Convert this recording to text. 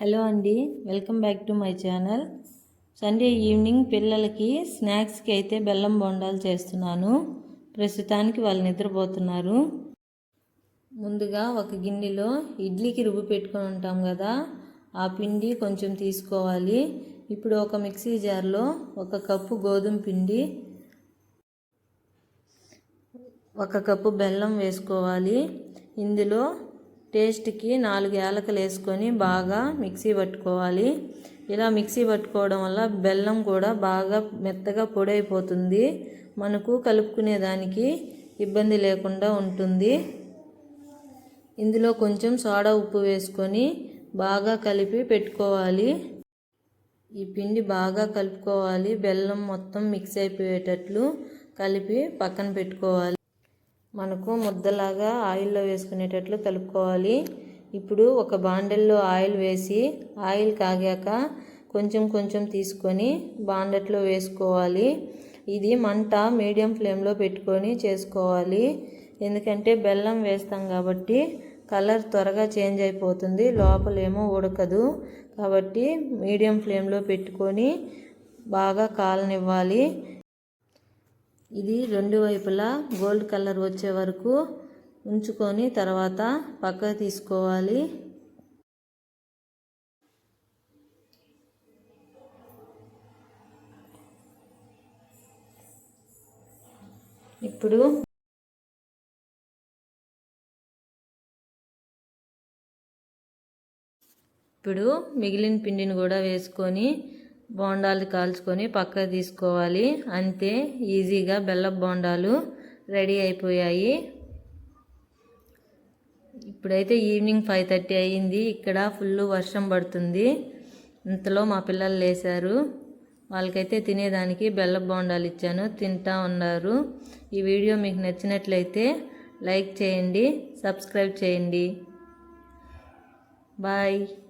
Hello అండి welcome back to my channel. Sunday evening పిల్లలకి స్నాక్స్కి అయితే బెల్లం బొండాలు చేస్తున్నాను. ప్రస్తుతానికి వాళ్ళు నిద్రపోతున్నారు. ముందుగా ఒక గిన్నెలో ఇడ్లీకి రుబ్బు పెట్టుకొని ఉంటాం కదా ఆ పిండి కొంచెం తీసుకోవాలి. ఇప్పుడు ఒక మిక్సీ జార్లో ఒక కప్పు గోధుమ పిండి ఒక కప్పు బెల్లం వేసుకోవాలి. ఇందులో టేస్ట్కి నాలుగు యాలకలు వేసుకొని బాగా మిక్సీ పట్టుకోవాలి. ఇలా మిక్సీ పట్టుకోవడం వల్ల బెల్లం కూడా బాగా మెత్తగా పొడైపోతుంది. మనకు కలుపుకునే దానికి ఇబ్బంది లేకుండా ఉంటుంది. ఇందులో కొంచెం సోడా ఉప్పు వేసుకొని బాగా కలిపి పెట్టుకోవాలి. ఈ పిండి బాగా కలుపుకోవాలి. బెల్లం మొత్తం మిక్స్ అయిపోయేటట్లు కలిపి పక్కన పెట్టుకోవాలి. మనకు ముద్దలాగా ఆయిల్లో వేసుకునేటట్లు కలుపుకోవాలి. ఇప్పుడు ఒక బాండెల్లో ఆయిల్ వేసి ఆయిల్ కాగాక కొంచెం కొంచెం తీసుకొని బాండెట్లో వేసుకోవాలి. ఇది మంట మీడియం ఫ్లేమ్లో పెట్టుకొని చేసుకోవాలి. ఎందుకంటే బెల్లం వేస్తాం కాబట్టి కలర్ త్వరగా చేంజ్ అయిపోతుంది లోపలేమో ఉడకదు. కాబట్టి మీడియం ఫ్లేమ్లో పెట్టుకొని బాగా కాలనివ్వాలి. ఇది రెండు వైపులా గోల్డ్ కలర్ వచ్చే వరకు ఉంచుకొని తర్వాత పక్కకు తీసుకోవాలి. ఇప్పుడు ఇప్పుడు మిగిలిన పిండిని కూడా వేసుకొని బోండాలు కాల్చుకొని పక్కకు తీసుకోవాలి. అంతే ఈజీగా బెల్లపు బోండాలు రెడీ అయిపోయాయి. ఇప్పుడైతే ఈవినింగ్ ఫైవ్ థర్టీ అయ్యింది ఇక్కడ ఫుల్ వర్షం పడుతుంది. ఇంతలో మా పిల్లలు లేశారు. వాళ్ళకైతే తినేదానికి బెల్ల బోండాలు ఇచ్చాను. తింటా ఉన్నారు. ఈ వీడియో మీకు నచ్చినట్లయితే లైక్ చేయండి సబ్స్క్రైబ్ చేయండి. బాయ్.